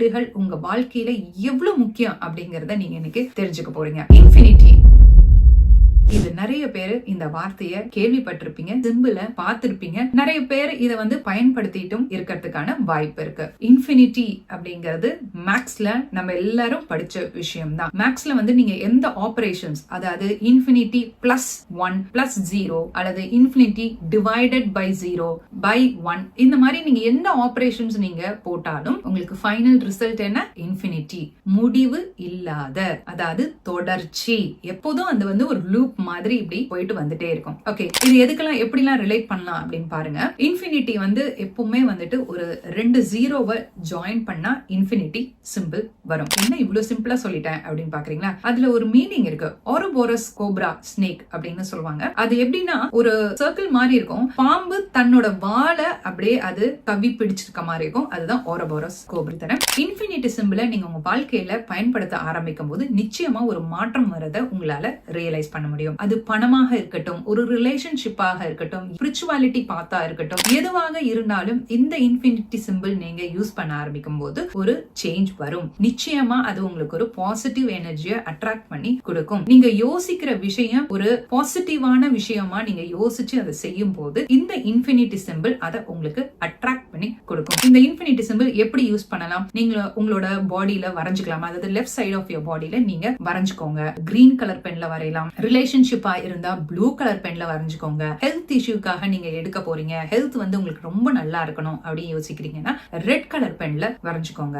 முதலீடுகள் உங்க வாழ்க்கையில எவ்வளவு முக்கியம் அப்படிங்கறத நீங்க இன்னைக்கு தெரிஞ்சுக்க போறீங்க. இன்ஃபினிட்டி இது நிறைய பேர் இந்த வார்த்தைய கேள்விப்பட்டிருப்பீங்க சிம்பிள பார்த்திருப்பீங்க. நிறைய பேர் இதை வந்து பயன்படுத்திட்டும் இருக்கிறதுக்கான வாய்ப்பு இருக்கு. இன்ஃபினிட்டி அப்படிங்கிறது மேக்ஸ்ல நம்ம எல்லாரும் படிச்ச விஷயம் தான் மேக்ஸ்ல வந்து நீங்க எந்த ஆபரேஷன்ஸ் அதாவது infinity plus one plus zero அல்லது infinity divided by zero by one இந்த மாதிரி நீங்க எந்த ஆபரேஷன்ஸ் நீங்க போட்டாலும் உங்களுக்கு ஃபைனல் ரிசல்ட் என்ன? இன்ஃபினிட்டி முடிவு இல்லாத அதாவது தொடர்ச்சி. எப்போதும் அது வந்து ஒரு லூப் மாதிரி இப்படி போயிட்டு வந்துட்டே இருக்கும். ஓகே இது எதுக்கெல்லாம் எப்படிலாம் ரிலேட் பண்ணலாம் அப்படின்னு பாருங்க. இன்ஃபினிட்டி வந்து எப்பவுமே வந்துட்டு ஒரு ரெண்டு ஜீரோவை ஜாயின் பண்ணா இன்ஃபினிட்டி சிம்பிள் வரும். என்ன இவ்வளவு சிம்பிளா சொல்லிட்டேன் அப்படின்னு பாக்குறீங்களா? அதுல ஒரு மீனிங் இருக்கு. ஆரோபோரஸ் கோப்ரா ஸ்னேக் அப்படின்னு சொல்லுவாங்க. அது எப்படின்னா ஒரு சர்க்கிள் மாதிரி இருக்கும். பாம்பு தன்னோட வாழை அப்படியே அது கவி பிடிச்சிருக்க மாதிரி இருக்கும். அதுதான் ஓரபோரஸ் கோபுரி தரம் இன்ஃபினிட்டி சிம்பிளை நீங்க உங்க வாழ்க்கையில பயன்படுத்த ஆரம்பிக்கும் போது நிச்சயமா ஒரு மாற்றம் வரதை உங்களால ரியலைஸ் பண்ண முடியும். முடியும். அது பணமாக இருக்கட்டும் ஒரு ரிலேஷன்ஷிப்பாக இருக்கட்டும் ஸ்பிரிச்சுவாலிட்டி பார்த்தா இருக்கட்டும் எதுவாக இருந்தாலும் இந்த இன்ஃபினிட்டி சிம்பிள் நீங்க யூஸ் பண்ண ஆரம்பிக்கும் போது ஒரு சேஞ்ச் வரும். நிச்சயமா அது உங்களுக்கு ஒரு பாசிட்டிவ் எனர்ஜியை அட்ராக்ட் பண்ணி கொடுக்கும். நீங்க யோசிக்கிற விஷயம் ஒரு பாசிட்டிவான விஷயமா நீங்க யோசிச்சு அதை செய்யும் போது இந்த இன்ஃபினிட்டி சிம்பிள் அதை உங்களுக்கு அட்ராக்ட் பண்ணி கொடுக்கும். இந்த இன்ஃபினிட்டி சிம்பிள் எப்படி யூஸ் பண்ணலாம்? நீங்க உங்களோட பாடியில வரைஞ்சுக்கலாம்? அதாவது லெஃப்ட் சைடு ஆஃப் யோர் பாடியில நீங்க வரைஞ்சுக்கோங்க. கிரீன் கலர் பென்ல வரையலாம். ரிலேஷன்ஷிப்பா இருந்தா ப்ளூ கலர் பென்ல வரைஞ்சுக்கோங்க. ஹெல்த் இஷ்யூக்காக நீங்க எடுக்க போறீங்க. ஹெல்த் வந்து உங்களுக்கு ரொம்ப நல்லா இருக்கணும் அப்படின்னு யோசிக்கிறீங்கன்னா ரெட் கலர் பென்ல வரைஞ்சுக்கோங்க.